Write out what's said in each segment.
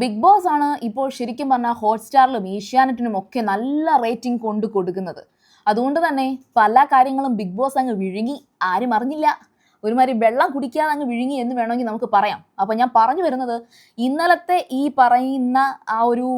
Big boss ആണ് ഇപ്പോൾ ശരിക്കും പറഞ്ഞാൽ ഹോട്ട്സ്റ്റാറിലും ഏഷ്യാനെറ്റിനും ഒക്കെ നല്ല റേറ്റിംഗ് കൊണ്ട് കൊടുക്കുന്നത്. അതുകൊണ്ട് തന്നെ പല കാര്യങ്ങളും ബിഗ് ബോസ് അങ്ങ് വിഴുങ്ങി ആരും അറിഞ്ഞില്ല. ഒരുമാതിരി വെള്ളം കുടിക്കാതെ അങ്ങ് വിഴുങ്ങി എന്ന് വേണമെങ്കിൽ നമുക്ക് പറയാം. അപ്പൊ ഞാൻ പറഞ്ഞു വരുന്നത് ഇന്നലത്തെ ഈ പറയുന്ന ആ ഒരു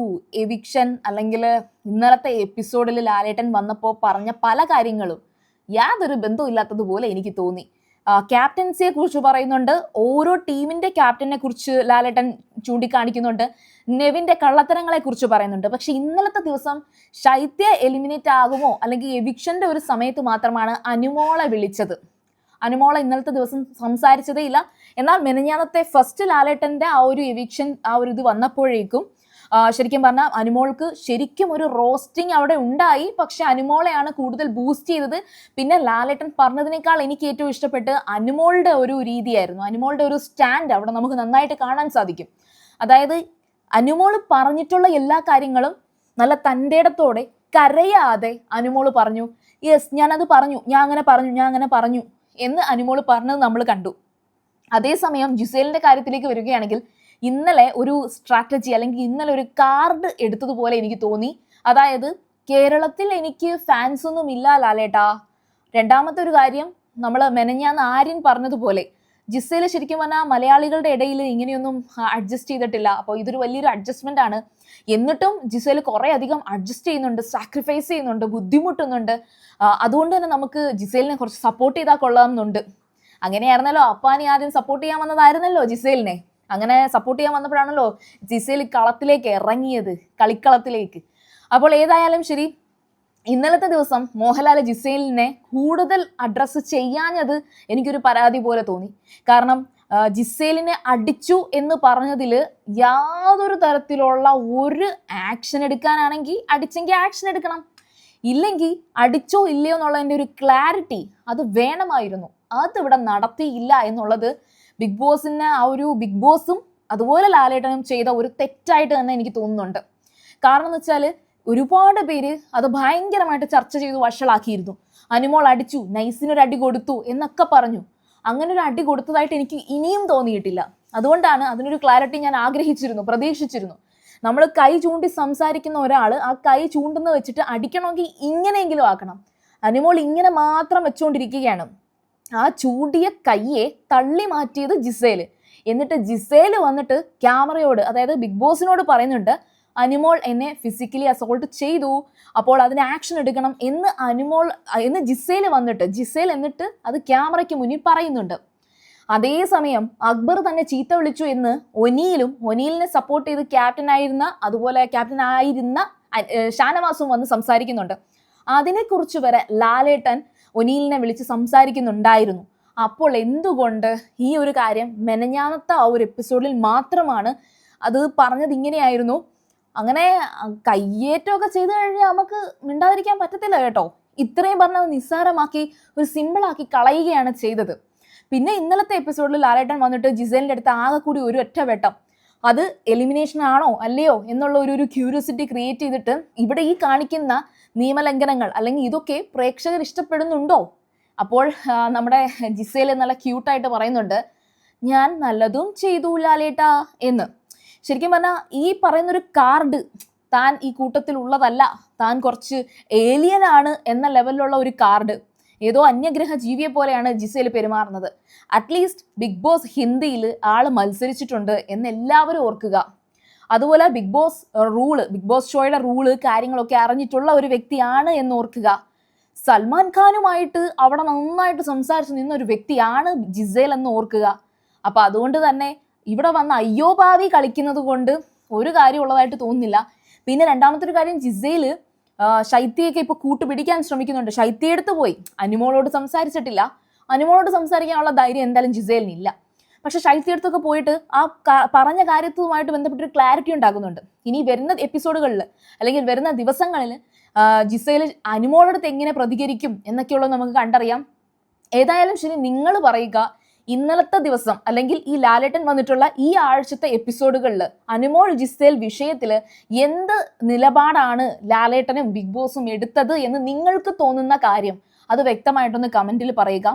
എവിക്ഷൻ അല്ലെങ്കിൽ ഇന്നലത്തെ എപ്പിസോഡിൽ ലാലേട്ടൻ വന്നപ്പോൾ പറഞ്ഞ പല കാര്യങ്ങളും യാതൊരു ബന്ധവും ഇല്ലാത്തതുപോലെ എനിക്ക് തോന്നി. ക്യാപ്റ്റൻസിയെ കുറിച്ച് പറയുന്നുണ്ട്. ഓരോ ടീമിന്റെ ക്യാപ്റ്റനെ കുറിച്ച് ലാലേട്ടൻ ചൂണ്ടിക്കാണിക്കുന്നുണ്ട്. നെവിന്റെ കള്ളത്തരങ്ങളെ കുറിച്ച് പറയുന്നുണ്ട്. പക്ഷെ ഇന്നലത്തെ ദിവസം ശൈത്യ എലിമിനേറ്റ് ആകുമോ അല്ലെങ്കിൽ എവിക്ഷന്റെ ഒരു സമയത്ത് മാത്രമാണ് അനുമോളെ വിളിച്ചത്? അനുമോള ഇന്നലത്തെ ദിവസം സംസാരിച്ചതേ ഇല്ല എന്നാൽ മെനഞ്ഞാന്നത്തെ ഫസ്റ്റ് ലാലേട്ടന്റെ ആ ഒരു എവിക്ഷൻ ആ ഒരു ഇത് വന്നപ്പോഴേക്കും ശരിക്കും പറഞ്ഞാൽ അനുമോൾക്ക് ശരിക്കും ഒരു റോസ്റ്റിംഗ് അവിടെ ഉണ്ടായി. പക്ഷെ അനുമോളെയാണ് കൂടുതൽ ബൂസ്റ്റ് ചെയ്തത്. പിന്നെ ലാലേട്ടൻ പറഞ്ഞതിനേക്കാൾ എനിക്ക് ഏറ്റവും ഇഷ്ടപ്പെട്ട് അനുമോളുടെ ഒരു രീതിയായിരുന്നു. അനുമോളുടെ ഒരു സ്റ്റാൻഡ് അവിടെ നമുക്ക് നന്നായിട്ട് കാണാൻ സാധിക്കും. അതായത് അനുമോൾ പറഞ്ഞിട്ടുള്ള എല്ലാ കാര്യങ്ങളും നല്ല തന്റെടത്തോടെ കരയാതെ അനുമോൾ പറഞ്ഞു യെസ് ഞാനത് പറഞ്ഞു ഞാൻ അങ്ങനെ പറഞ്ഞു ഞാൻ അങ്ങനെ പറഞ്ഞു എന്ന് അനുമോൾ പറഞ്ഞത് നമ്മൾ കണ്ടു. അതേസമയം ജുസേലിന്റെ കാര്യത്തിലേക്ക് വരികയാണെങ്കിൽ ഇന്നലെ ഒരു സ്ട്രാറ്റജി അല്ലെങ്കിൽ ഇന്നലെ ഒരു കാർഡ് എടുത്തതുപോലെ എനിക്ക് തോന്നി. അതായത് കേരളത്തിൽ എനിക്ക് ഫാൻസ് ഒന്നും ഇല്ല ലാലേട്ടാ. രണ്ടാമത്തെ ഒരു കാര്യം നമ്മൾ മെനഞ്ഞാന്ന് ആര്യൻ പറഞ്ഞതുപോലെ ജിസ്സയിൽ ശരിക്കും പറഞ്ഞാൽ മലയാളികളുടെ ഇടയിൽ ഇങ്ങനെയൊന്നും അഡ്ജസ്റ്റ് ചെയ്തിട്ടില്ല. അപ്പോൾ ഇതൊരു വലിയൊരു അഡ്ജസ്റ്റ്മെന്റ് ആണ്. എന്നിട്ടും ജിസയിൽ കുറേ അധികം അഡ്ജസ്റ്റ് ചെയ്യുന്നുണ്ട് സാക്രിഫൈസ് ചെയ്യുന്നുണ്ട് ബുദ്ധിമുട്ടുന്നുണ്ട്. അതുകൊണ്ട് തന്നെ നമുക്ക് ജിസേലിനെ കുറച്ച് സപ്പോർട്ട് ചെയ്താൽ കൊള്ളാമെന്നുണ്ട് അങ്ങനെയായിരുന്നല്ലോ അപ്പാനി ആദ്യം സപ്പോർട്ട് ചെയ്യാൻ വന്നതായിരുന്നല്ലോ ജിസേലിനെ. അങ്ങനെ സപ്പോർട്ട് ചെയ്യാൻ വന്നപ്പോഴാണല്ലോ ജിസേൽ കളത്തിലേക്ക് ഇറങ്ങിയത് കളിക്കളത്തിലേക്ക്. അപ്പോൾ ഏതായാലും ശരി ഇന്നലത്തെ ദിവസം മോഹൻലാൽ ജിസേലിനെ കൂടുതൽ അഡ്രസ്സ് ചെയ്യാഞ്ഞത് എനിക്കൊരു പരാതി പോലെ തോന്നി. കാരണം ജിസേലിനെ അടിച്ചു എന്ന് പറഞ്ഞതിൽ യാതൊരു തരത്തിലുള്ള ഒരു ആക്ഷൻ എടുക്കാനാണെങ്കിൽ അടിച്ചെങ്കിൽ ആക്ഷൻ എടുക്കണം. ഇല്ലെങ്കിൽ അടിച്ചോ ഇല്ലയോ എന്നുള്ളതിന്റെ ഒരു ക്ലാരിറ്റി അത് വേണമായിരുന്നു. അതിവിടെ നടത്തിയില്ല എന്നുള്ളത് ബിഗ് ബോസിന് ആ ഒരു ബിഗ് ബോസും അതുപോലെ ലാലേട്ടനും ചെയ്ത ഒരു തെറ്റായിട്ട് തന്നെ എനിക്ക് തോന്നുന്നുണ്ട്. കാരണം എന്ന് വെച്ചാൽ ഒരുപാട് പേര് അത് ഭയങ്കരമായിട്ട് ചർച്ച ചെയ്ത് വഷളാക്കിയിരുന്നു. അനുമോൾ അടിച്ചു നൈസിനൊരു അടി കൊടുത്തു എന്നൊക്കെ പറഞ്ഞു. അങ്ങനെ ഒരു അടി കൊടുത്തതായിട്ട് എനിക്ക് ഇനിയും തോന്നിയിട്ടില്ല. അതുകൊണ്ടാണ് അതിനൊരു ക്ലാരിറ്റി ഞാൻ ആഗ്രഹിച്ചിരുന്നു പ്രതീക്ഷിച്ചിരുന്നു. നമ്മൾ കൈ ചൂണ്ടി സംസാരിക്കുന്ന ഒരാൾ ആ കൈ ചൂണ്ടുന്ന വെച്ചിട്ട് അടിക്കണമെങ്കിൽ ഇങ്ങനെയെങ്കിലും ആക്കണം. അനുമോൾ ഇങ്ങനെ മാത്രം വെച്ചുകൊണ്ടിരിക്കുകയാണ് ആ ചൂടിയ കയ്യെ തള്ളി മാറ്റിയത് ജിസേൽ എന്നിട്ട് ജിസേൽ വന്നിട്ട് ക്യാമറയോട് അതായത് ബിഗ് ബോസിനോട് പറയുന്നുണ്ട് അനുമോൾ എന്നെ ഫിസിക്കലി അസോൾട്ട് ചെയ്തു. അപ്പോൾ അതിന് ആക്ഷൻ എടുക്കണം എന്ന് അനുമോൾ എന്ന് ജിസേൽ വന്നിട്ട് ജിസേൽ എന്നിട്ട് അത് ക്യാമറയ്ക്ക് മുന്നിൽ പറയുന്നുണ്ട്. അതേസമയം അക്ബർ തന്നെ ചീത്ത വിളിച്ചു എന്ന് ഒനിയിലും ഒനിയിലിനെ സപ്പോർട്ട് ചെയ്ത് ക്യാപ്റ്റൻ ആയിരുന്ന അതുപോലെ ക്യാപ്റ്റൻ ആയിരുന്ന ഷാനവാസും വന്ന് സംസാരിക്കുന്നുണ്ട്. അതിനെക്കുറിച്ച് വരെ ലാലേട്ടൻ ഒനീലിനെ വിളിച്ച് സംസാരിക്കുന്നുണ്ടായിരുന്നു. അപ്പോൾ എന്തുകൊണ്ട് ഈ ഒരു കാര്യം മെനഞ്ഞാന്നത്തെ ആ ഒരു എപ്പിസോഡിൽ മാത്രമാണ് അത് പറഞ്ഞത് ഇങ്ങനെയായിരുന്നു? അങ്ങനെ കയ്യേറ്റമൊക്കെ ചെയ്തു കഴിഞ്ഞാൽ നമുക്ക് മിണ്ടാതിരിക്കാൻ പറ്റത്തില്ല കേട്ടോ. ഇത്രയും പറഞ്ഞത് നിസ്സാരമാക്കി ഒരു സിമ്പിളാക്കി കളയുകയാണ് ചെയ്തത്. പിന്നെ ഇന്നലത്തെ എപ്പിസോഡിൽ ലാലേട്ടൻ വന്നിട്ട് ജിസേലിന്റെ അടുത്ത് ആകെ കൂടി ഒരു ഒറ്റ വെട്ടം അത് എലിമിനേഷൻ ആണോ അല്ലയോ എന്നുള്ള ഒരു ഒരു ക്യൂരിയോസിറ്റി ക്രിയേറ്റ് ചെയ്തിട്ട് ഇവിടെ ഈ കാണിക്കുന്ന നിയമലംഘനങ്ങൾ അല്ലെങ്കിൽ ഇതൊക്കെ പ്രേക്ഷകർ ഇഷ്ടപ്പെടുന്നുണ്ടോ? അപ്പോൾ നമ്മുടെ ജിസേൽ നല്ല ക്യൂട്ടായിട്ട് പറയുന്നുണ്ട് ഞാൻ നല്ലതും ചെയ്തു ലാലേട്ടാ എന്ന്. ശരിക്കും പറഞ്ഞാൽ ഈ പറയുന്നൊരു കാർഡ് താൻ ഈ കൂട്ടത്തിൽ ഉള്ളതല്ല താൻ കുറച്ച് ഏലിയനാണ് എന്ന ലെവലിലുള്ള ഒരു കാർഡ് ഏതോ അന്യഗ്രഹ ജീവിയെ പോലെയാണ് ജിസേൽ പെരുമാറുന്നത്. അറ്റ്ലീസ്റ്റ് ബിഗ് ബോസ് ഹിന്ദിയിൽ ആൾ മത്സരിച്ചിട്ടുണ്ട് എന്ന് എല്ലാവരും ഓർക്കുക. അതുപോലെ Bigg Boss rule Bigg Boss ഷോയുടെ റൂൾ കാര്യങ്ങളൊക്കെ അറിഞ്ഞിട്ടുള്ള ഒരു വ്യക്തിയാണ് എന്ന് ഓർക്കുക. സൽമാൻ ഖാനുമായിട്ട് അവിടെ നന്നായിട്ട് സംസാരിച്ചു നിന്ന ഒരു വ്യക്തിയാണ് ജിസേൽ എന്ന് ഓർക്കുക. അപ്പോൾ അതുകൊണ്ട് തന്നെ ഇവിടെ വന്ന അയ്യോ ഭാവി കളിക്കുന്നത് കൊണ്ട് ഒരു കാര്യമുള്ളതായിട്ട് തോന്നുന്നില്ല. പിന്നെ രണ്ടാമത്തെ ഒരു കാര്യം ജിസേൽ ശൈത്യയൊക്കെ ഇപ്പൊ കൂട്ടുപിടിക്കാൻ ശ്രമിക്കുന്നുണ്ട്. ശൈത്യ എടുത്ത് പോയി. അനുമോളോട് സംസാരിച്ചിട്ടില്ല. അനുമോളോട് സംസാരിക്കാനുള്ള ധൈര്യം എന്തായാലും ജിസേലിനില്ല. പക്ഷെ ശൈത്യ അടുത്തൊക്കെ പോയിട്ട് ആ പറഞ്ഞ കാര്യത്തുമായിട്ട് ബന്ധപ്പെട്ടൊരു ക്ലാരിറ്റി ഉണ്ടാകുന്നുണ്ട്. ഇനി വരുന്ന എപ്പിസോഡുകളിൽ അല്ലെങ്കിൽ വരുന്ന ദിവസങ്ങളിൽ ജിസയിൽ അനുമോളടുത്ത് എങ്ങനെ പ്രതികരിക്കും എന്നൊക്കെയുള്ളത് നമുക്ക് കണ്ടറിയാം. ഏതായാലും ശരി നിങ്ങൾ പറയുക. ഇന്നലത്തെ ദിവസം അല്ലെങ്കിൽ ഈ ലാലേട്ടൻ വന്നിട്ടുള്ള ഈ ആഴ്ചത്തെ എപ്പിസോഡുകളിൽ അനുമോൾ ജിസേൽ വിഷയത്തിൽ എന്ത് നിലപാടാണ് ലാലേട്ടനും ബിഗ് ബോസും എടുത്തത് എന്ന് നിങ്ങൾക്ക് തോന്നുന്ന കാര്യം അത് വ്യക്തമായിട്ടൊന്ന് കമന്റിൽ പറയുക.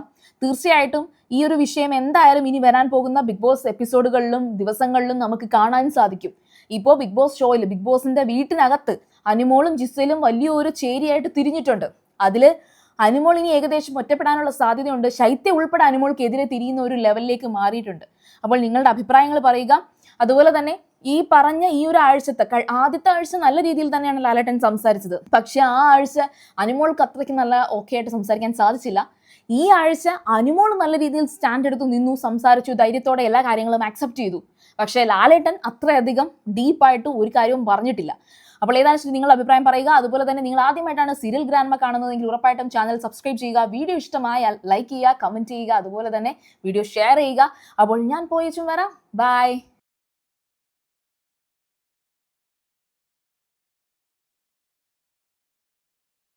തീർച്ചയായിട്ടും ഈ ഒരു വിഷയം എന്തായാലും ഇനി വരാൻ പോകുന്ന ബിഗ് ബോസ് എപ്പിസോഡുകളിലും ദിവസങ്ങളിലും നമുക്ക് കാണാൻ സാധിക്കും. ഇപ്പോൾ ബിഗ് ബോസ് ഷോയിൽ ബിഗ് ബോസിന്റെ വീട്ടിനകത്ത് അനുമോളും ജിസയിലും വലിയൊരു ചേരിയായിട്ട് തിരിഞ്ഞിട്ടുണ്ട്. അതിൽ അനുമോൾ ഇനി ഏകദേശം ഒറ്റപ്പെടാനുള്ള സാധ്യതയുണ്ട്. ശൈത്യ ഉൾപ്പെടെ അനുമോൾക്കെതിരെ തിരിയുന്ന ഒരു ലെവലിലേക്ക് മാറിയിട്ടുണ്ട്. അപ്പോൾ നിങ്ങളുടെ അഭിപ്രായങ്ങൾ പറയുക. അതുപോലെ തന്നെ ഈ പറഞ്ഞ ഈ ഒരു ആഴ്ചത്തെ ആദ്യത്തെ ആഴ്ച നല്ല രീതിയിൽ തന്നെയാണ് ലാലേട്ടൻ സംസാരിച്ചത്. പക്ഷെ ആ ആഴ്ച അനുമോൾക്ക് അത്രയ്ക്ക് നല്ല ഓക്കെ ആയിട്ട് സംസാരിക്കാൻ സാധിച്ചില്ല. ഈ ആഴ്ച അനുമോൾ നല്ല രീതിയിൽ സ്റ്റാൻഡ് എടുത്തു നിന്നു സംസാരിച്ചു ധൈര്യത്തോടെ എല്ലാ കാര്യങ്ങളും ആക്സെപ്റ്റ് ചെയ്തു. പക്ഷേ ലാലേട്ടൻ അത്രയധികം ഡീപ്പായിട്ട് ഒരു കാര്യവും പറഞ്ഞിട്ടില്ല. അപ്പോൾ ഏതാണ് ശരി നിങ്ങൾ അഭിപ്രായം പറയുക. അതുപോലെ തന്നെ നിങ്ങൾ ആദ്യമായിട്ടാണ് സീരിയൽ ഗ്രാൻമ കാണുന്നതെങ്കിൽ ഉറപ്പായിട്ടും ചാനൽ സബ്സ്ക്രൈബ് ചെയ്യുക. വീഡിയോ ഇഷ്ടമായാൽ ലൈക്ക് ചെയ്യുക കമന്റ് ചെയ്യുക. അതുപോലെ തന്നെ വീഡിയോ ഷെയർ ചെയ്യുക. അപ്പോൾ ഞാൻ പോയച്ചും വരാം. ബൈ